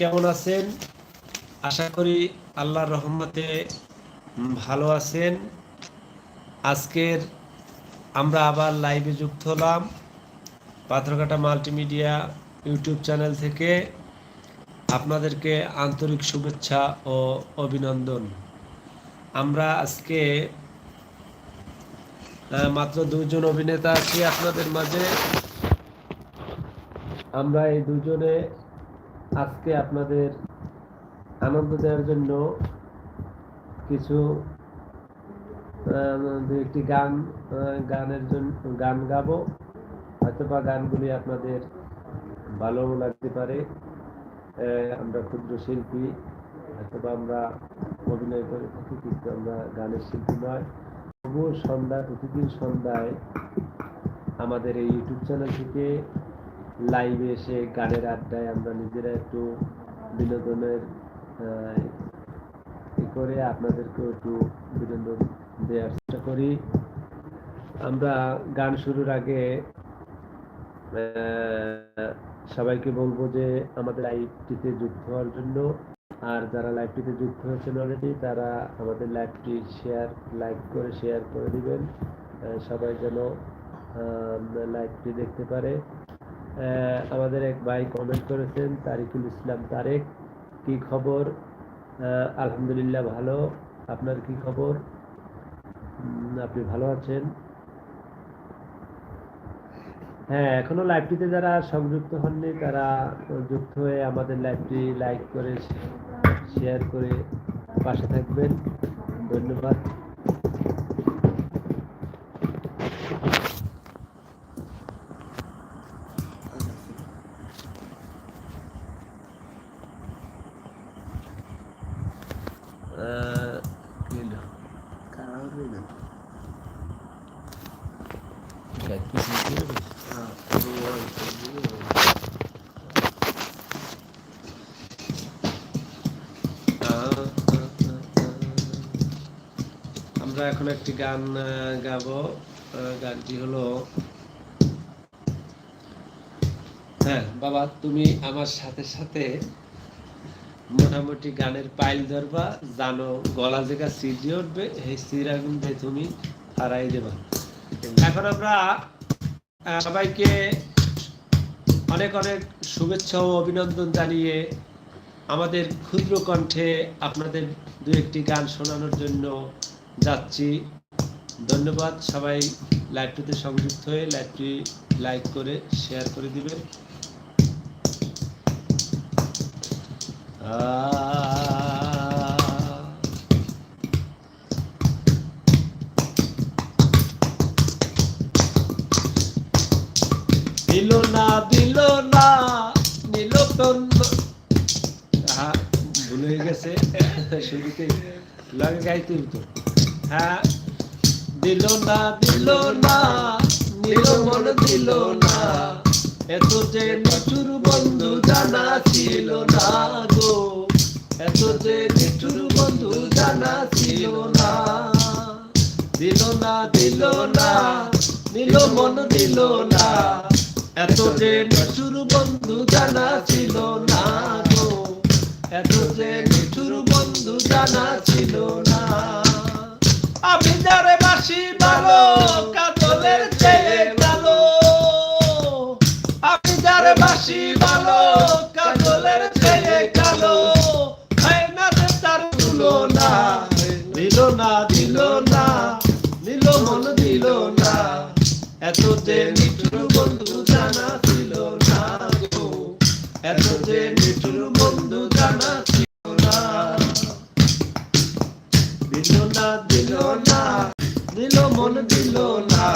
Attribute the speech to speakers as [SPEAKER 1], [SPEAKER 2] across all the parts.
[SPEAKER 1] কেমন আছেন? আশা করি আল্লাহর রহমতে ভালো আছেন। আজকের আমরা আবার লাইভে যুক্ত হলাম পাথরঘাটা মাল্টিমিডিয়া ইউটিউব চ্যানেল থেকে। আপনাদেরকে আন্তরিক শুভেচ্ছা ও অভিনন্দন। আমরা আজকে মাত্র দুজন অভিনেতা আছি আপনাদের মাঝে। আমরা এই দুজনে আজকে আপনাদের আনন্দ দেওয়ার জন্য কিছু দু একটি গান গানের জন্য, গান গাবো। হয়তো বা গানগুলি আপনাদের ভালো লাগতে পারে। আমরা ক্ষুদ্র শিল্পী হয়তো বা আমরা অভিনয় করে থাকি, কিন্তু আমরা গানের শিল্পী নয়। তবুও সন্ধ্যা, প্রতিদিন সন্ধ্যায় আমাদের এই ইউটিউব চ্যানেল থেকে লাইভে এসে গানের আড্ডায় আমরা নিজেরা একটু বিনোদনের করে আপনাদেরকেও একটু বিনোদন দেওয়ার চেষ্টা করি। আমরা গান শুরুর আগে সবাইকে বলব যে আমাদের লাইভটিতে যুক্ত হওয়ার জন্য, আর যারা লাইভটিতে যুক্ত হয়েছেন অলরেডি তারা আমাদের লাইভটি শেয়ার লাইক করে শেয়ার করে দিবেন সবাই যেন লাইভটি দেখতে পারে। আমাদের এক ভাই কমেন্ট করেছেন, তারিকুল ইসলাম তারেক, কি খবর? আলহামদুলিল্লাহ ভালো। আপনার কি খবর? আপনি ভালো আছেন? হ্যাঁ এখনও লাইভটিতে যারা সংযুক্ত হননি, তারা যুক্ত হয়ে আমাদের লাইভটি লাইক করে শেয়ার করে পাশে থাকবেন। ধন্যবাদ আহ, কি হলো? গাইতেছি কি হলো? আমরা এখন একটি গান গাবো। আহ, গানটি হলো হ্যাঁ বাবা তুমি আমার সাথে সাথে মোটামুটি গানের পাইল ধরবা, জানো, গলা জায়গা সিজি উঠবে এই সিরা কিন্তু তুমি হারাই দেবা। এখন আমরা সবাইকে অনেক অনেক শুভেচ্ছা ও অভিনন্দন জানিয়ে আমাদের ক্ষুদ্র কণ্ঠে আপনাদের দু একটি গান শোনানোর জন্য যাচ্ছি। ধন্যবাদ সবাই লাইভটিতে সংযুক্ত হয়ে, লাইভটি লাইক করে, শেয়ার করে দিবেন। দিল না দিল না, নিল হ্যাঁ ভুল হয়ে গেছে। শুরুতে লাগে গাইতে হতো হ্যাঁ দিল না দিল না, নিল মন দিল না। এত যে নিঠুর বন্ধু জানা ছিল না গো। এত যে নিঠুর বন্ধু জানা ছিল না। দিল না দিল না, নিল মন, দিল না। এত যে নিঠুর বন্ধু জানা ছিল না গো। এত যে নিঠুর বন্ধু জানা ছিল না। দিল না দিল মন, দিল না।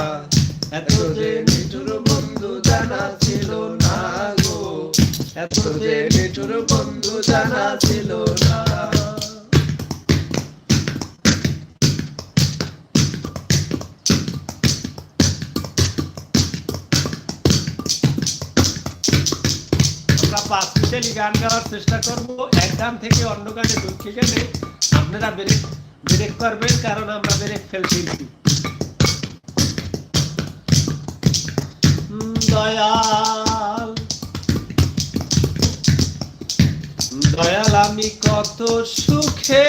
[SPEAKER 1] এত যে নিঠুর বন্ধু জানা ছিল না গো। এত যে নিঠুর বন্ধু জানা ছিল না। পাঁচ গান গাওয়ার চেষ্টা করব। এক গান থেকে অন্য গানে ঢুকে গেলে আপনারা ব্রেক ব্রেক করবেন কারণ আমরা ব্রেক ফেলছি। দয়াল। দয়াল আমি কত সুখে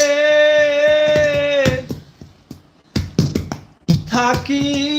[SPEAKER 1] থাকি।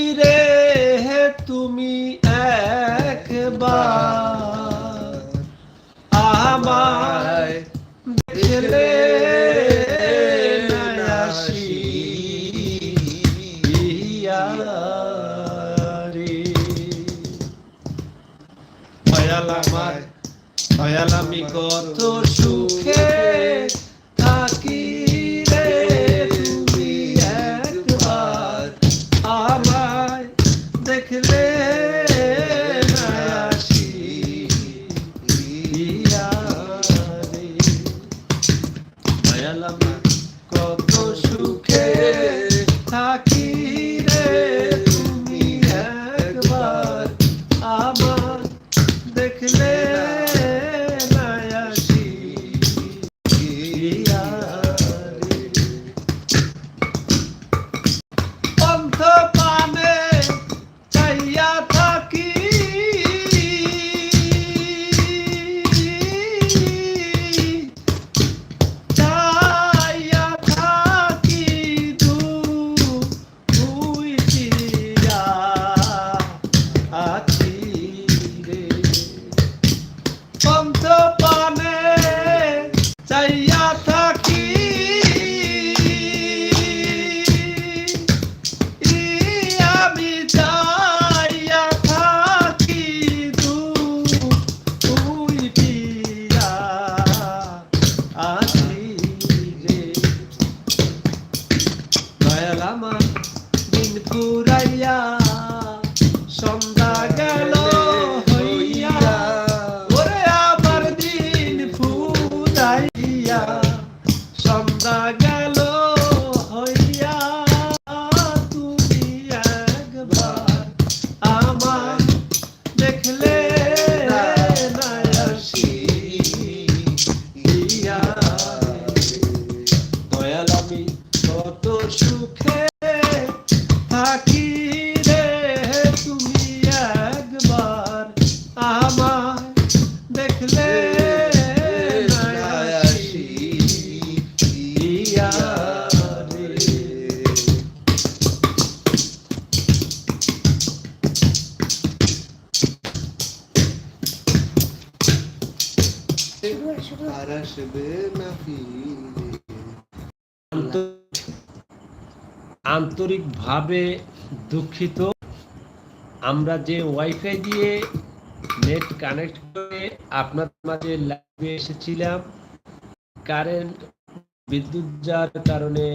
[SPEAKER 1] Dayanamam bin kuraya সুখে থাকি রে তুমি একবার আমার দেখলে
[SPEAKER 2] আর আসবে না ফিরে।
[SPEAKER 1] আন্তরিকভাবে দুঃখিত। আমরা যে ওয়াইফাই দিয়ে নেট কানেক্ট করে আপনার মাঝে লাইভে এসেছিলাম। কারেন্ট বিদ্যুৎ যার কারণে